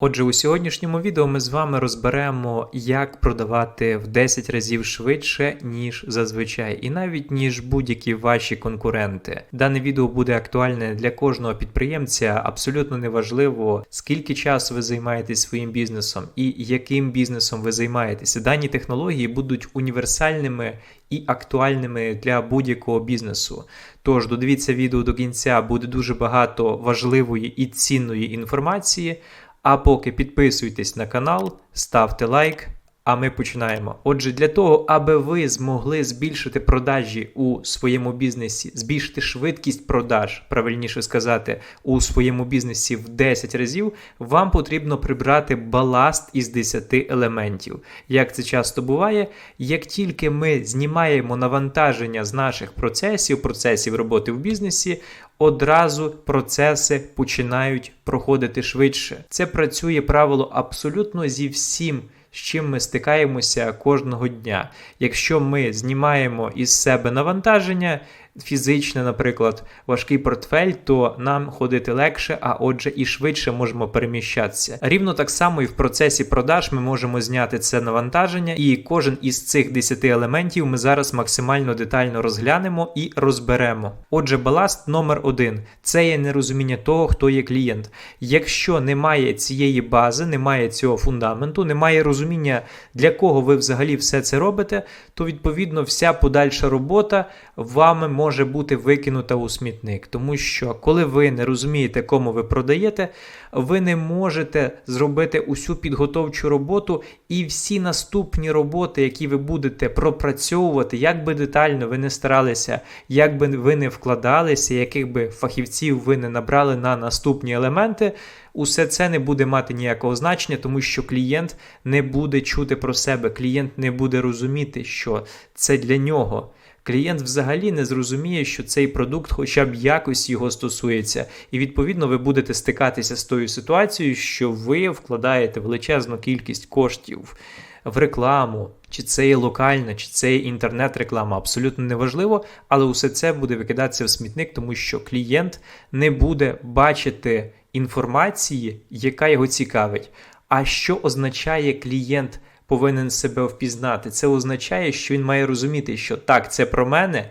Отже, у сьогоднішньому відео ми з вами розберемо, як продавати в 10 разів швидше, ніж зазвичай, і навіть ніж будь-які ваші конкуренти. Дане відео буде актуальне для кожного підприємця. Абсолютно неважливо, скільки часу ви займаєтесь своїм бізнесом і яким бізнесом ви займаєтеся. Дані технології будуть універсальними і актуальними для будь-якого бізнесу. Тож додивіться відео до кінця, буде дуже багато важливої і цінної інформації. А поки підписуйтесь на канал, ставте лайк, а ми починаємо. Отже, для того, аби ви змогли збільшити продажі у своєму бізнесі, збільшити швидкість продаж, правильніше сказати, у своєму бізнесі в 10 разів, вам потрібно прибрати баласт із 10 елементів. Як це часто буває, як тільки ми знімаємо навантаження з наших процесів, процесів роботи в бізнесі, одразу процеси починають проходити швидше. Це працює правило абсолютно зі всім. З чим ми стикаємося кожного дня. Якщо ми знімаємо із себе навантаження, фізичне, наприклад, важкий портфель, то нам ходити легше, а отже, і швидше можемо переміщатися. Рівно так само і в процесі продаж ми можемо зняти це навантаження, і кожен із цих 10 елементів ми зараз максимально детально розглянемо і розберемо. Отже, баласт номер один це є нерозуміння того, хто є клієнт. Якщо немає цієї бази, немає цього фундаменту, немає розуміння, для кого ви взагалі все це робите, то відповідно вся подальша робота вами може бути викинута у смітник. Тому що, коли ви не розумієте, кому ви продаєте, ви не можете зробити усю підготовчу роботу і всі наступні роботи, які ви будете пропрацьовувати, як би детально ви не старалися, як би ви не вкладалися, яких би фахівців ви не набрали на наступні елементи. Усе це не буде мати ніякого значення, тому що клієнт не буде чути про себе, клієнт не буде розуміти, що це для нього. Клієнт взагалі не зрозуміє, що цей продукт, хоча б якось його стосується, і відповідно ви будете стикатися з тою ситуацією, що ви вкладаєте величезну кількість коштів в рекламу, чи це є локальна, чи це є інтернет-реклама, абсолютно неважливо, але усе це буде викидатися в смітник, тому що клієнт не буде бачити інформації, яка його цікавить. А що означає клієнт? Повинен себе впізнати. Це означає, що він має розуміти, що так, це про мене,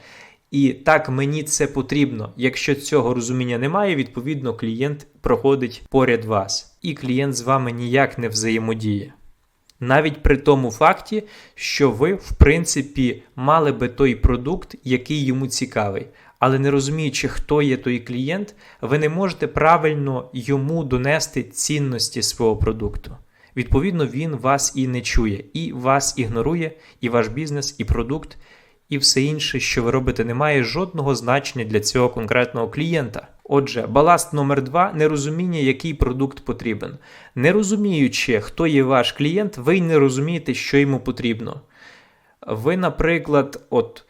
і так мені це потрібно. Якщо цього розуміння немає, відповідно клієнт проходить поряд вас, і клієнт з вами ніяк не взаємодіє. Навіть при тому факті, що ви, в принципі, мали би той продукт, який йому цікавий. Але не розуміючи, хто є той клієнт, ви не можете правильно йому донести цінності свого продукту. Відповідно, він вас і не чує, і вас ігнорує, і ваш бізнес, і продукт, і все інше, що ви робите, не має жодного значення для цього конкретного клієнта. Отже, баласт номер два нерозуміння, який продукт потрібен. Не розуміючи, хто є ваш клієнт, ви й не розумієте, що йому потрібно. Ви, наприклад, от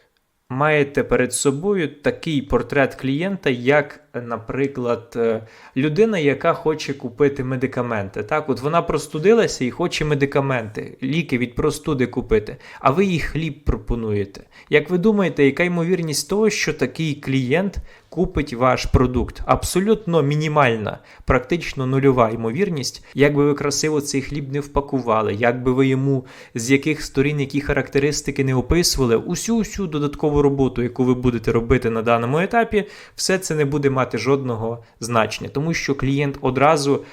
маєте перед собою такий портрет клієнта, як, наприклад, е, людина, яка хоче купити медикаменти. Так, от вона простудилася і хоче медикаменти, ліки від простуди купити, а ви їй хліб пропонуєте. Як ви думаєте, яка ймовірність того, що такий клієнт купить ваш продукт? Абсолютно мінімальна, практично нульова ймовірність, як би ви красиво цей хліб не впакували, як би ви йому з яких сторін які характеристики не описували, усю усю додаткову роботу, яку ви будете робити на даному етапі, все це не буде мати жодного значення, тому що клієнт одразу.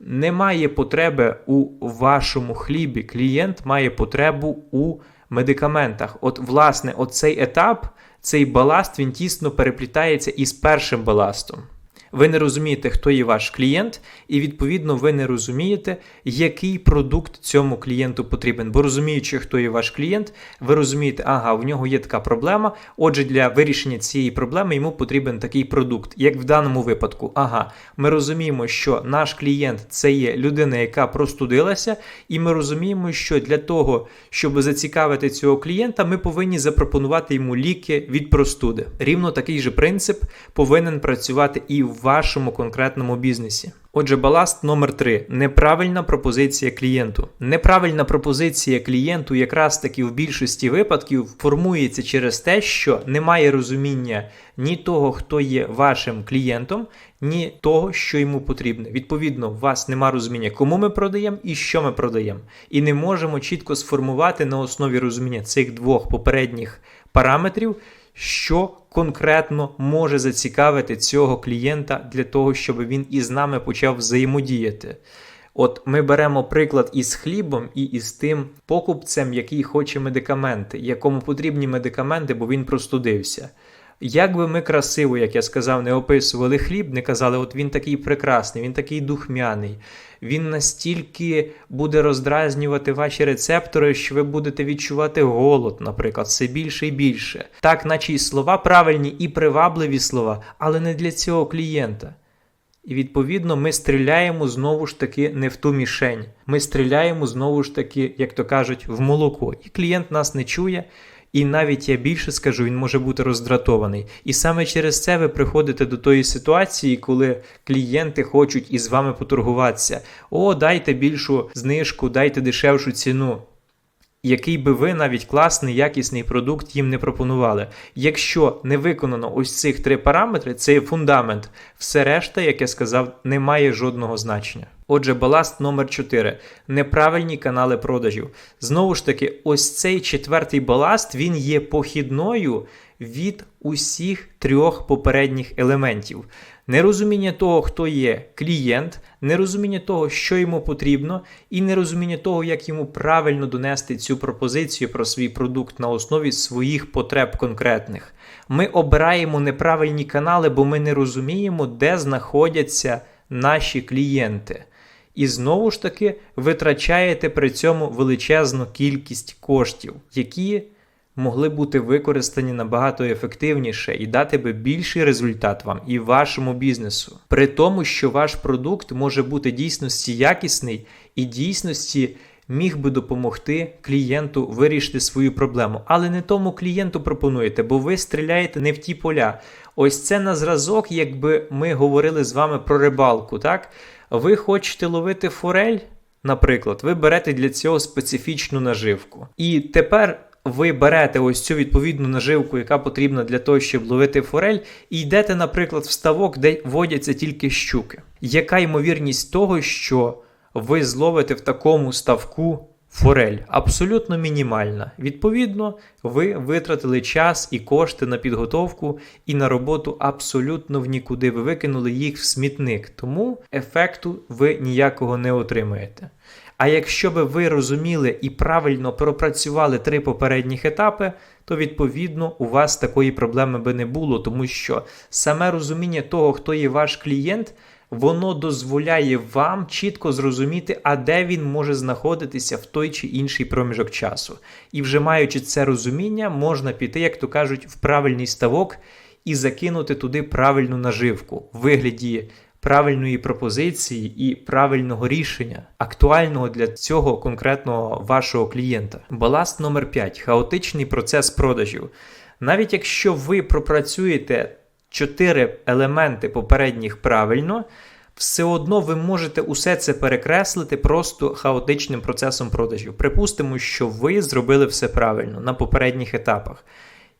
Не має потреби у вашому хлібі. Клієнт має потребу у медикаментах. От, власне, оцей етап, цей баласт, він тісно переплітається із першим баластом. Ви не розумієте, хто є ваш клієнт, і відповідно ви не розумієте, який продукт цьому клієнту потрібен. Бо розуміючи, хто є ваш клієнт, ви розумієте, ага, в нього є така проблема. Отже, для вирішення цієї проблеми йому потрібен такий продукт. Як в даному випадку, ага, ми розуміємо, що наш клієнт це є людина, яка простудилася, і ми розуміємо, що для того, щоб зацікавити цього клієнта, ми повинні запропонувати йому ліки від простуди. Рівно такий же принцип повинен працювати і в вашому конкретному бізнесі. Отже, баласт номер 3 неправильна пропозиція клієнту. Неправильна пропозиція клієнту якраз таки в більшості випадків формується через те, що немає розуміння ні того, хто є вашим клієнтом, ні того, що йому потрібно. Відповідно, у вас немає розуміння, кому ми продаємо і що ми продаємо. І не можемо чітко сформувати на основі розуміння цих двох попередніх параметрів що конкретно може зацікавити цього клієнта для того, щоб він із нами почав взаємодіяти. От ми беремо приклад із хлібом і із тим покупцем, який хоче медикаменти, якому потрібні медикаменти, бо він простудився. Як би ми красиво, як я сказав, не описували хліб, не казали, от він такий прекрасний, він такий духмяний, він настільки буде роздразнювати ваші рецептори, що ви будете відчувати голод, наприклад, все більше і більше. Так, наче й слова правильні і привабливі слова, але не для цього клієнта. І відповідно ми стріляємо знову ж таки не в ту мішень. Ми стріляємо знову ж таки, як то кажуть, в молоко. І клієнт нас не чує. І навіть я більше скажу, він може бути роздратований. І саме через це ви приходите до тої ситуації, коли клієнти хочуть із вами поторгуватися. О, дайте більшу знижку, дайте дешевшу ціну який би ви навіть класний, якісний продукт їм не пропонували. Якщо не виконано ось цих три параметри, це фундамент, все решта, як я сказав, не має жодного значення. Отже, баласт номер 4 неправильні канали продажів. Знову ж таки, ось цей четвертий баласт він є похідною від усіх трьох попередніх елементів. Нерозуміння того, хто є клієнт, нерозуміння того, що йому потрібно, і нерозуміння того, як йому правильно донести цю пропозицію про свій продукт на основі своїх потреб конкретних. Ми обираємо неправильні канали, бо ми не розуміємо, де знаходяться наші клієнти. І знову ж таки витрачаєте при цьому величезну кількість коштів, які могли бути використані набагато ефективніше і дати би більший результат вам і вашому бізнесу. При тому, що ваш продукт може бути дійсності якісний і дійсності. Міг би допомогти клієнту вирішити свою проблему, але не тому клієнту пропонуєте, бо ви стріляєте не в ті поля. Ось це на зразок, якби ми говорили з вами про рибалку. так? Ви хочете ловити форель, наприклад, ви берете для цього специфічну наживку. І тепер ви берете ось цю відповідну наживку, яка потрібна для того, щоб ловити форель, і йдете, наприклад, в ставок, де водяться тільки щуки. Яка ймовірність того, що ви зловите в такому ставку форель? Абсолютно мінімальна. Відповідно, ви витратили час і кошти на підготовку і на роботу абсолютно в нікуди. Ви викинули їх в смітник, тому ефекту ви ніякого не отримаєте. А якщо би ви розуміли і правильно пропрацювали три попередніх етапи, то відповідно у вас такої проблеми би не було, тому що саме розуміння того, хто є ваш клієнт, воно дозволяє вам чітко зрозуміти, а де він може знаходитися в той чи інший проміжок часу. І вже маючи це розуміння, можна піти, як то кажуть, в правильний ставок і закинути туди правильну наживку в вигляді правильної пропозиції і правильного рішення, актуального для цього конкретного вашого клієнта. Баласт номер 5 хаотичний процес продажів. Навіть якщо ви пропрацюєте чотири елементи попередніх правильно, все одно ви можете усе це перекреслити просто хаотичним процесом продажів. Припустимо, що ви зробили все правильно на попередніх етапах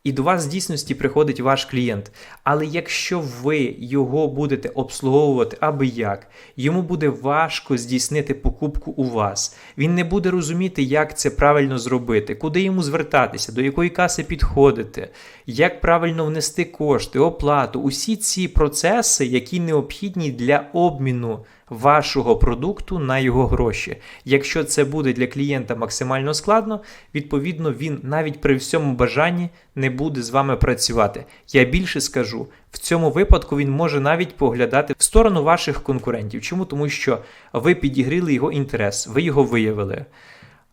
і до вас в дійсності приходить ваш клієнт. Але якщо ви його будете обслуговувати аби як, йому буде важко здійснити покупку у вас. Він не буде розуміти, як це правильно зробити, куди йому звертатися, до якої каси підходити, як правильно внести кошти, оплату. Усі ці процеси, які необхідні для обміну вашого продукту на його гроші. Якщо це буде для клієнта максимально складно, відповідно він навіть при всьому бажанні не буде з вами працювати. Я більше скажу, в цьому випадку він може навіть поглядати в сторону ваших конкурентів. Чому? Тому що ви підігріли його інтерес, ви його виявили.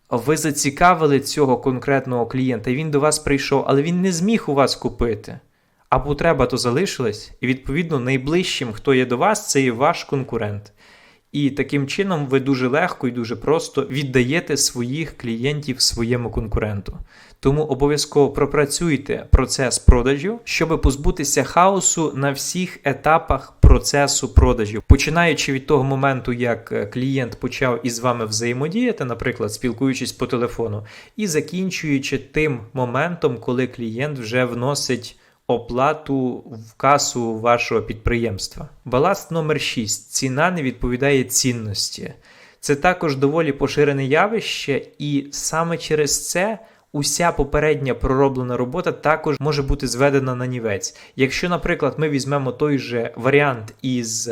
Ви зацікавили цього конкретного клієнта, і він до вас прийшов, але він не зміг у вас купити. А потреба то залишилась, і відповідно найближчим, хто є до вас, це є ваш конкурент. І таким чином ви дуже легко і дуже просто віддаєте своїх клієнтів своєму конкуренту. Тому обов'язково пропрацюйте процес продажів, щоб позбутися хаосу на всіх етапах процесу продажів, починаючи від того моменту, як е, клієнт почав із вами взаємодіяти, наприклад, спілкуючись по телефону, і закінчуючи тим моментом, коли клієнт вже вносить оплату в касу вашого підприємства. Баласт номер 6. Ціна не відповідає цінності. Це також доволі поширене явище, і саме через це уся попередня пророблена робота також може бути зведена на нівець. Якщо, наприклад, ми візьмемо той же варіант із.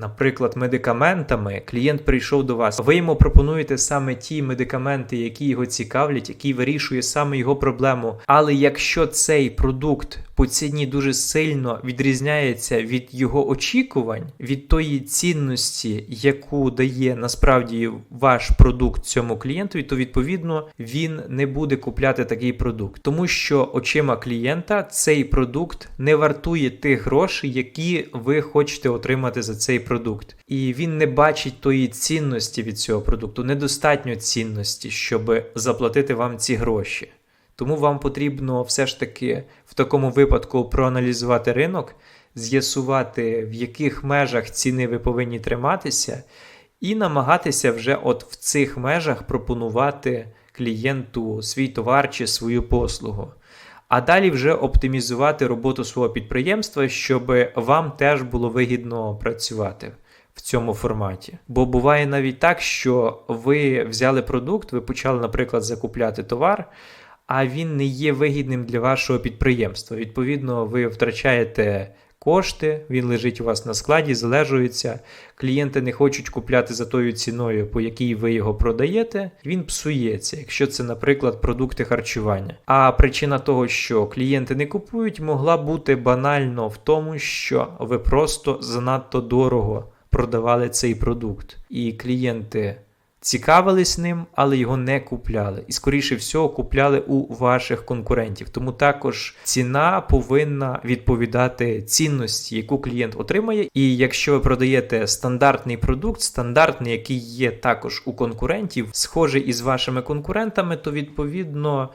Наприклад, медикаментами клієнт прийшов до вас. Ви йому пропонуєте саме ті медикаменти, які його цікавлять, які вирішує саме його проблему. Але якщо цей продукт по ціні дуже сильно відрізняється від його очікувань, від тої цінності, яку дає насправді ваш продукт цьому клієнтові, то відповідно він не буде купляти такий продукт, тому що очима клієнта цей продукт не вартує тих грошей, які ви хочете отримати за цей продукт, і він не бачить тої цінності від цього продукту, недостатньо цінності, щоб заплатити вам ці гроші. Тому вам потрібно все ж таки в такому випадку проаналізувати ринок, з'ясувати, в яких межах ціни ви повинні триматися, і намагатися вже от в цих межах пропонувати клієнту свій товар чи свою послугу. А далі вже оптимізувати роботу свого підприємства, щоб вам теж було вигідно працювати в цьому форматі. Бо буває навіть так, що ви взяли продукт, ви почали, наприклад, закупляти товар, а він не є вигідним для вашого підприємства. Відповідно, ви втрачаєте кошти, він лежить у вас на складі, залежується. Клієнти не хочуть купляти за тою ціною, по якій ви його продаєте. Він псується, якщо це, наприклад, продукти харчування. А причина того, що клієнти не купують, могла бути банально в тому, що ви просто занадто дорого продавали цей продукт, і клієнти цікавились ним, але його не купляли. І, скоріше всього, купляли у ваших конкурентів. Тому також ціна повинна відповідати цінності, яку клієнт отримає. І якщо ви продаєте стандартний продукт, стандартний, який є також у конкурентів, схожий із вашими конкурентами, то відповідно.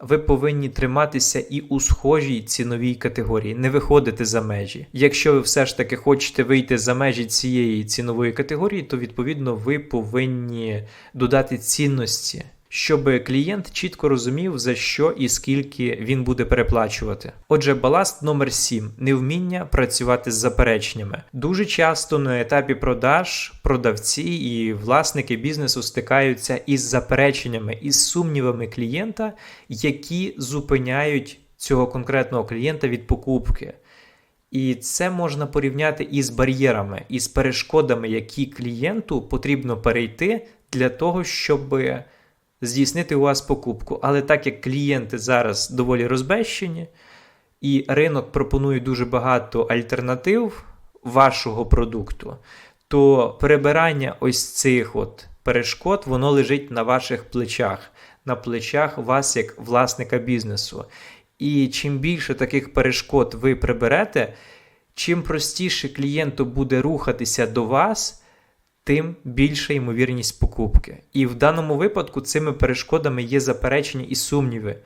Ви повинні триматися і у схожій ціновій категорії, не виходити за межі. Якщо ви все ж таки хочете вийти за межі цієї цінової категорії, то відповідно ви повинні додати цінності, щоб клієнт чітко розумів, за що і скільки він буде переплачувати. Отже, баласт номер 7 невміння працювати з запереченнями. Дуже часто на етапі продаж продавці і власники бізнесу стикаються із запереченнями, із сумнівами клієнта, які зупиняють цього конкретного клієнта від покупки. І це можна порівняти із бар'єрами, із перешкодами, які клієнту потрібно перейти для того, щоб здійснити у вас покупку. Але так як клієнти зараз доволі розбещені, і ринок пропонує дуже багато альтернатив вашого продукту, то перебирання ось цих от перешкод воно лежить на ваших плечах, на плечах вас як власника бізнесу. І чим більше таких перешкод ви приберете, чим простіше клієнту буде рухатися до вас, тим більша ймовірність покупки. І в даному випадку цими перешкодами є заперечення і сумніви.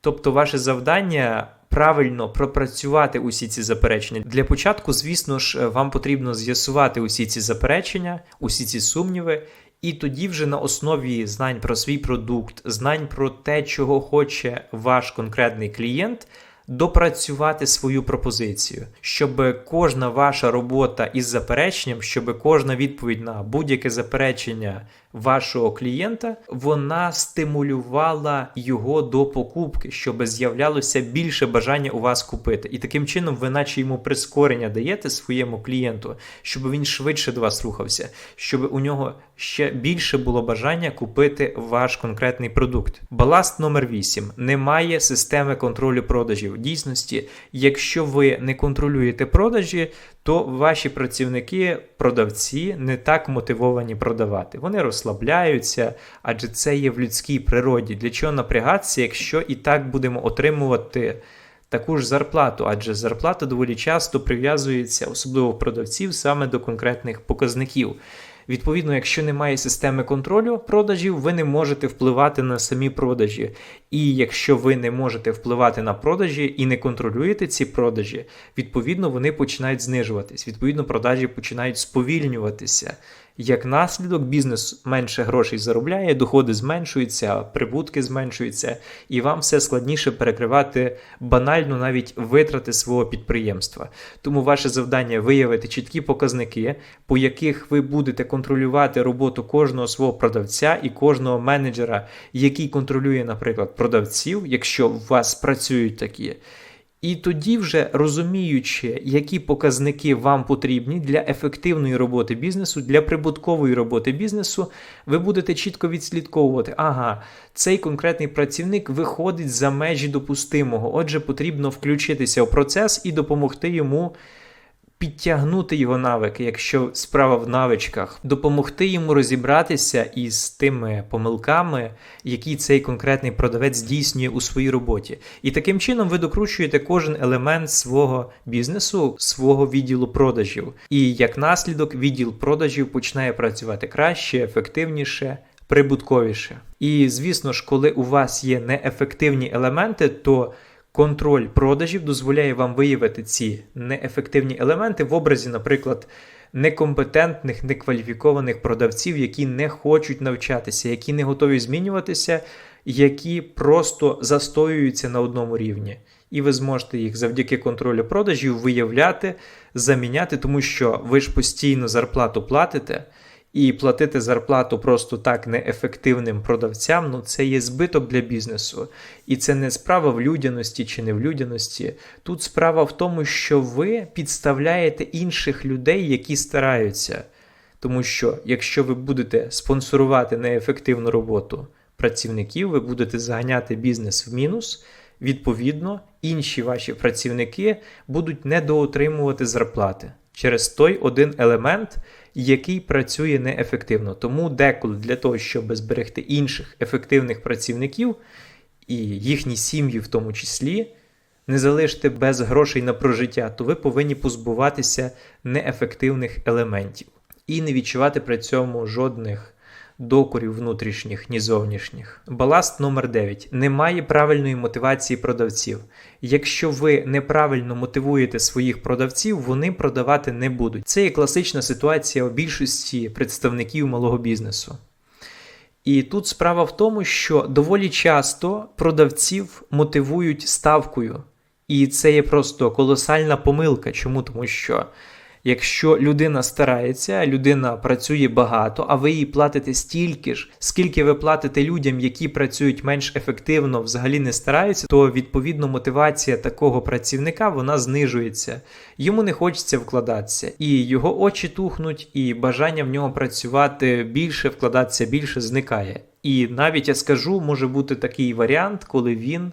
Тобто, ваше завдання правильно пропрацювати усі ці заперечення. Для початку, звісно ж, вам потрібно з'ясувати усі ці заперечення, усі ці сумніви. І тоді вже на основі знань про свій продукт, знань про те, чого хоче ваш конкретний клієнт, допрацювати свою пропозицію, щоб кожна ваша робота із запереченням, щоб кожна відповідь на будь-яке заперечення вашого клієнта, вона стимулювала його до покупки, щоб з'являлося більше бажання у вас купити. І таким чином, ви наче йому прискорення даєте своєму клієнту, щоб він швидше до вас рухався, щоб у нього ще більше було бажання купити ваш конкретний продукт. Баласт номер 8. Немає системи контролю продажів. В дійсності, якщо ви не контролюєте продажі, то ваші працівники, продавці не так мотивовані продавати. Вони розслабляються, адже це є в людській природі. Для чого напрягатися, якщо і так будемо отримувати таку ж зарплату, адже зарплата доволі часто прив'язується, особливо в продавців, саме до конкретних показників. Відповідно, якщо немає системи контролю продажів, ви не можете впливати на самі продажі. І якщо ви не можете впливати на продажі і не контролюєте ці продажі, відповідно вони починають знижуватись. Відповідно, продажі починають сповільнюватися. Як наслідок, бізнес менше грошей заробляє, доходи зменшуються, прибутки зменшуються, і вам все складніше перекривати банально навіть витрати свого підприємства. Тому ваше завдання виявити чіткі показники, по яких ви будете контролювати роботу кожного свого продавця і кожного менеджера, який контролює, наприклад, продавців, якщо у вас працюють такі. І тоді, вже розуміючи, які показники вам потрібні для ефективної роботи бізнесу, для прибуткової роботи бізнесу, ви будете чітко відслідковувати, ага, цей конкретний працівник виходить за межі допустимого. Отже, потрібно включитися в процес і допомогти йому підтягнути його навики, якщо справа в навичках, допомогти йому розібратися із тими помилками, які цей конкретний продавець здійснює у своїй роботі. І таким чином ви докручуєте кожен елемент свого бізнесу, свого відділу продажів. І як наслідок, відділ продажів починає працювати краще, ефективніше. Прибутковіше. І звісно ж, коли у вас є неефективні елементи, то Контроль продажів дозволяє вам виявити ці неефективні елементи в образі, наприклад, некомпетентних, некваліфікованих продавців, які не хочуть навчатися, які не готові змінюватися, які просто застоюються на одному рівні. І ви зможете їх завдяки контролю продажів виявляти, заміняти, тому що ви ж постійно зарплату платите. І платити зарплату просто так неефективним продавцям, ну це є збиток для бізнесу. І це не справа в людяності чи не в людяності. Тут справа в тому, що ви підставляєте інших людей, які стараються. Тому що якщо ви будете спонсорувати неефективну роботу працівників, ви будете заганяти бізнес в мінус. Відповідно, інші ваші працівники будуть недоотримувати зарплати через той один елемент, який працює неефективно. Тому деколи для того, щоб зберегти інших ефективних працівників і їхні сім'ї, в тому числі, не залишити без грошей на прожиття, то ви повинні позбуватися неефективних елементів і не відчувати при цьому жодних докорів внутрішніх, ні зовнішніх. Баласт номер 9. Немає правильної мотивації продавців. Якщо ви неправильно мотивуєте своїх продавців, вони продавати не будуть. Це є класична ситуація у більшості представників малого бізнесу. І тут справа в тому, що доволі часто продавців мотивують ставкою. І це є просто колосальна помилка. Чому? Тому що Якщо людина старається, людина працює багато, а ви їй платите стільки ж, скільки ви платите людям, які працюють менш ефективно, взагалі не стараються, то відповідно мотивація такого працівника вона знижується. Йому не хочеться вкладатися, і його очі тухнуть, і бажання в нього працювати більше, вкладатися більше зникає. І навіть я скажу, може бути такий варіант, коли він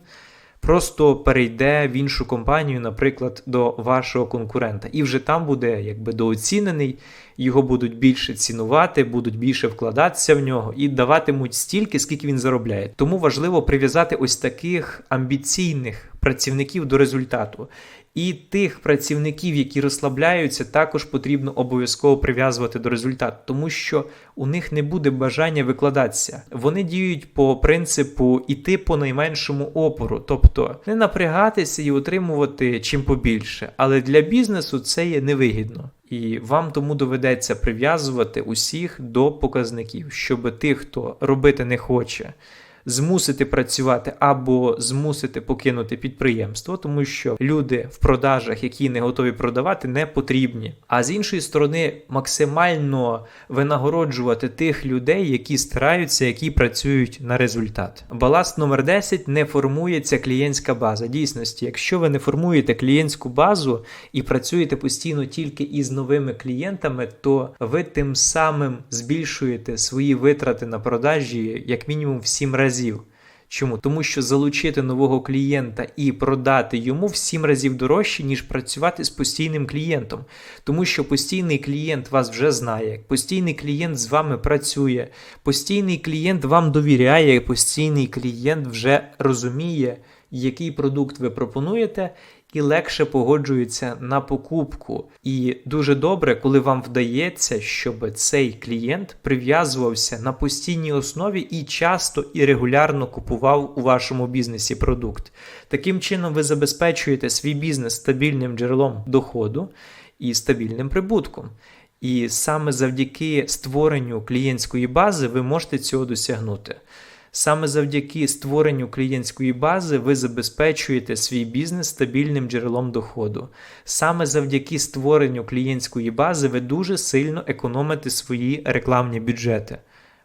просто перейде в іншу компанію, наприклад, до вашого конкурента, і вже там буде якби дооцінений, його будуть більше цінувати, будуть більше вкладатися в нього і даватимуть стільки, скільки він заробляє. Тому важливо прив'язати ось таких амбіційних працівників до результату. І тих працівників, які розслабляються, також потрібно обов'язково прив'язувати до результату, тому що у них не буде бажання викладатися. Вони діють по принципу іти по найменшому опору, тобто не напрягатися і отримувати чим побільше. Але для бізнесу це є невигідно. І вам тому доведеться прив'язувати усіх до показників, щоб тих, хто робити не хоче змусити працювати або змусити покинути підприємство, тому що люди в продажах, які не готові продавати, не потрібні. А з іншої сторони, максимально винагороджувати тих людей, які стараються, які працюють на результат. Баласт номер 10 не формується клієнтська база. Дійсності, якщо ви не формуєте клієнтську базу і працюєте постійно тільки із новими клієнтами, то ви тим самим збільшуєте свої витрати на продажі як мінімум в 7 разів разів. Чому? Тому що залучити нового клієнта і продати йому в 7 разів дорожче, ніж працювати з постійним клієнтом. Тому що постійний клієнт вас вже знає, постійний клієнт з вами працює, постійний клієнт вам довіряє, постійний клієнт вже розуміє, який продукт ви пропонуєте, і легше погоджується на покупку. І дуже добре, коли вам вдається, щоб цей клієнт прив'язувався на постійній основі і часто і регулярно купував у вашому бізнесі продукт. Таким чином, ви забезпечуєте свій бізнес стабільним джерелом доходу і стабільним прибутком. І саме завдяки створенню клієнтської бази ви можете цього досягнути. Саме завдяки створенню клієнтської бази ви забезпечуєте свій бізнес стабільним джерелом доходу. Саме завдяки створенню клієнтської бази ви дуже сильно економите свої рекламні бюджети.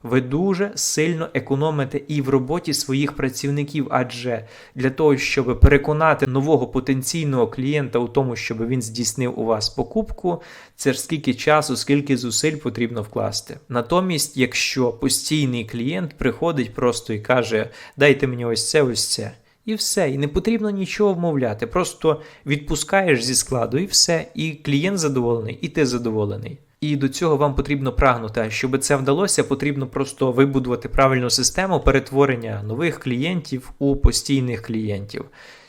Ви дуже сильно економите і в роботі своїх працівників, адже для того, щоб переконати нового потенційного клієнта у тому, щоб він здійснив у вас покупку, це ж скільки часу, скільки зусиль потрібно вкласти. Натомість, якщо постійний клієнт приходить просто і каже: Дайте мені ось це, ось це. І все, і не потрібно нічого вмовляти. Просто відпускаєш зі складу, і все, і клієнт задоволений, і ти задоволений. І до цього вам потрібно прагнути. Щоб це вдалося, потрібно просто вибудувати правильну систему перетворення нових клієнтів у постійних клієнтів,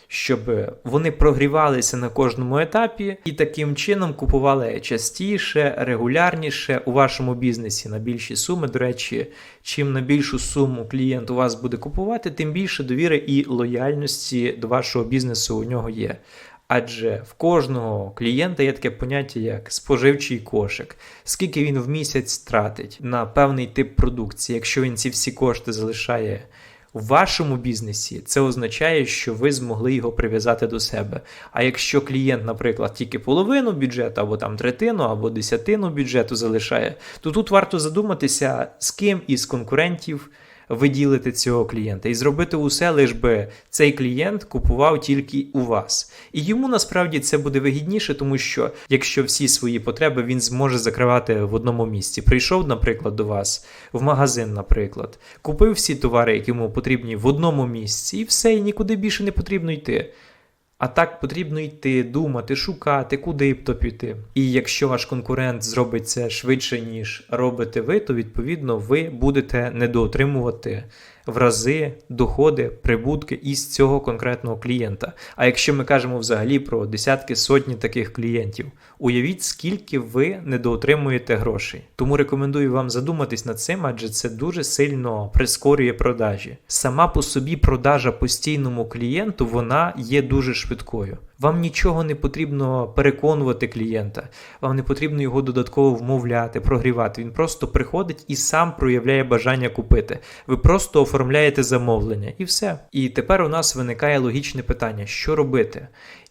щоб вони прогрівалися на кожному етапі і таким чином купували частіше, регулярніше у вашому бізнесі на більші суми. До речі, чим на більшу суму клієнт у вас буде купувати, тим більше довіри і лояльності до вашого бізнесу у нього є. Адже в кожного клієнта є таке поняття, як споживчий кошик, скільки він в місяць тратить на певний тип продукції. Якщо він ці всі кошти залишає в вашому бізнесі, це означає, що ви змогли його прив'язати до себе. А якщо клієнт, наприклад, тільки половину бюджету, або там третину, або десятину бюджету залишає, то тут варто задуматися, з ким із конкурентів виділити цього клієнта і зробити усе, лиш би цей клієнт купував тільки у вас. І йому насправді це буде вигідніше, тому що якщо всі свої потреби він зможе закривати в одному місці. Прийшов, наприклад, до вас в магазин, наприклад, купив всі товари, які йому потрібні в одному місці, і все, і нікуди більше не потрібно йти. А так потрібно йти, думати, шукати, куди б то піти. І якщо ваш конкурент зробить це швидше, ніж робите ви, то відповідно ви будете недоотримувати в рази доходи, прибутки із цього конкретного клієнта. А якщо ми кажемо взагалі про десятки сотні таких клієнтів, уявіть, скільки ви недоотримуєте грошей. Тому рекомендую вам задуматись над цим, адже це дуже сильно прискорює продажі. Сама по собі продажа постійному клієнту вона є дуже швидкою. Вам нічого не потрібно переконувати клієнта, вам не потрібно його додатково вмовляти, прогрівати. Він просто приходить і сам проявляє бажання купити. Ви просто оформляєте замовлення і все. І тепер у нас виникає логічне питання: що робити?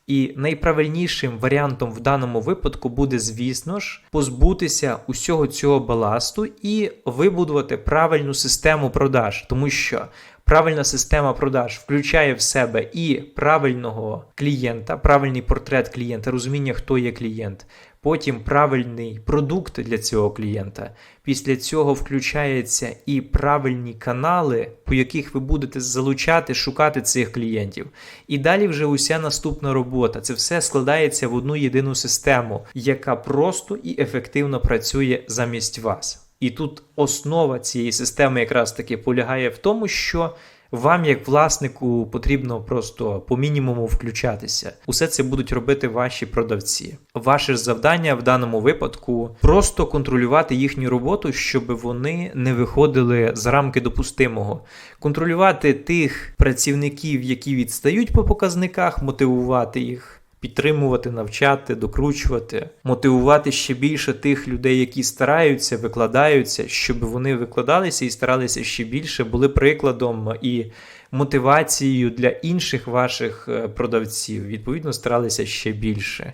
І найправильнішим варіантом в даному випадку буде, звісно ж, позбутися усього цього баласту і вибудувати правильну систему продаж, тому що правильна система продаж включає в себе і правильного клієнта, правильний портрет клієнта, розуміння, хто є клієнт. Потім правильний продукт для цього клієнта. Після цього включаються і правильні канали, по яких ви будете залучати, шукати цих клієнтів. І далі вже уся наступна робота. Це все складається в одну єдину систему, яка просто і ефективно працює замість вас. І тут основа цієї системи якраз таки полягає в тому, що вам, як власнику, потрібно просто по мінімуму включатися. Усе це будуть робити ваші продавці. Ваше ж завдання в даному випадку просто контролювати їхню роботу, щоб вони не виходили з рамки допустимого, контролювати тих працівників, які відстають по показниках, мотивувати їх підтримувати, навчати, докручувати, мотивувати ще більше тих людей, які стараються, викладаються, щоб вони викладалися і старалися ще більше, були прикладом і мотивацією для інших ваших е, продавців. Відповідно, старалися ще більше.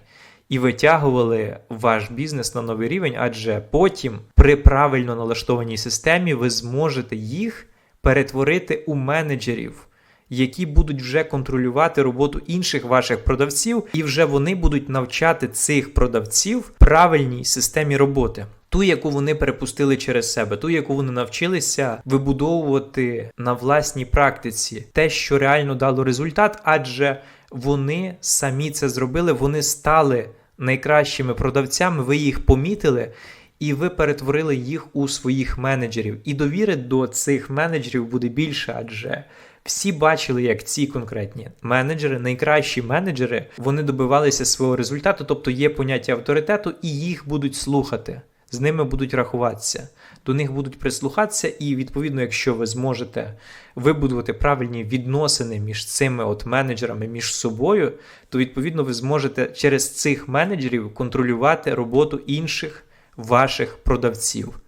І витягували ваш бізнес на новий рівень, адже потім при правильно налаштованій системі ви зможете їх перетворити у менеджерів які будуть вже контролювати роботу інших ваших продавців, і вже вони будуть навчати цих продавців правильній системі роботи. ту, яку вони перепустили через себе, ту, яку вони навчилися вибудовувати на власній практиці, те, що реально дало результат, адже вони самі це зробили, вони стали найкращими продавцями, ви їх помітили. І ви перетворили їх у своїх менеджерів. І довіри до цих менеджерів буде більше, адже всі бачили, як ці конкретні менеджери, найкращі менеджери, вони добивалися свого результату, тобто є поняття авторитету, і їх будуть слухати. З ними будуть рахуватися, до них будуть прислухатися, і відповідно, якщо ви зможете вибудувати правильні відносини між цими от менеджерами між собою, то відповідно ви зможете через цих менеджерів контролювати роботу інших ваших продавців,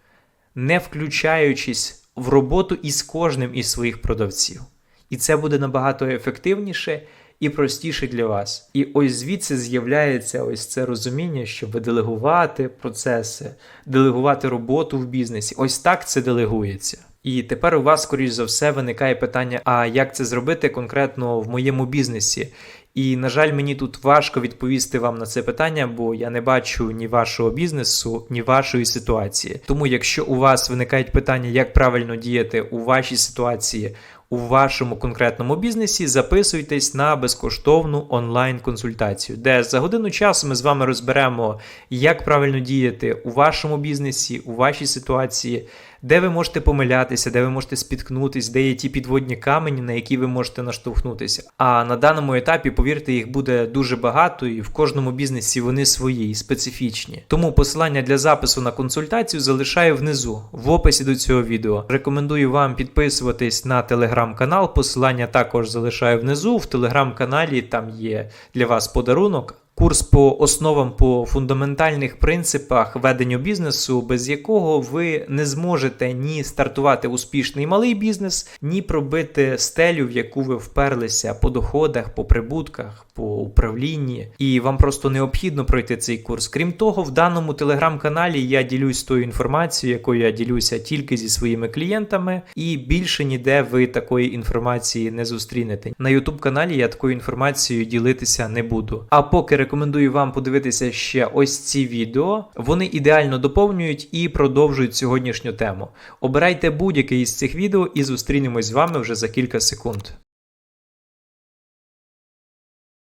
не включаючись в роботу із кожним із своїх продавців. І це буде набагато ефективніше і простіше для вас. І ось звідси з'являється ось це розуміння, щоб делегувати процеси, делегувати роботу в бізнесі. Ось так це делегується. І тепер у вас, скоріш за все, виникає питання: а як це зробити конкретно в моєму бізнесі? І, на жаль, мені тут важко відповісти вам на це питання, бо я не бачу ні вашого бізнесу, ні вашої ситуації. Тому, якщо у вас виникають питання, як правильно діяти у вашій ситуації, у вашому конкретному бізнесі, записуйтесь на безкоштовну онлайн-консультацію, де за годину часу ми з вами розберемо, як правильно діяти у вашому бізнесі, у вашій ситуації, де ви можете помилятися, де ви можете спіткнутися, де є ті підводні камені, на які ви можете наштовхнутися. А на даному етапі, повірте, їх буде дуже багато, і в кожному бізнесі вони свої і специфічні. Тому посилання для запису на консультацію залишаю внизу, в описі до цього відео. Рекомендую вам підписуватись на телеграм-канал. Посилання також залишаю внизу. В телеграм-каналі там є для вас подарунок. Курс по основам по фундаментальних принципах ведення бізнесу, без якого ви не зможете ні стартувати успішний малий бізнес, ні пробити стелю, в яку ви вперлися по доходах, по прибутках, по управлінні. І вам просто необхідно пройти цей курс. Крім того, в даному телеграм-каналі я ділюсь тою інформацією, якою я ділюся тільки зі своїми клієнтами, і більше ніде ви такої інформації не зустрінете. На youtube каналі я такою інформацією ділитися не буду. А поки рекомендую вам подивитися ще ось ці відео. Вони ідеально доповнюють і продовжують сьогоднішню тему. Обирайте будь-яке із цих відео і зустрінемось з вами вже за кілька секунд.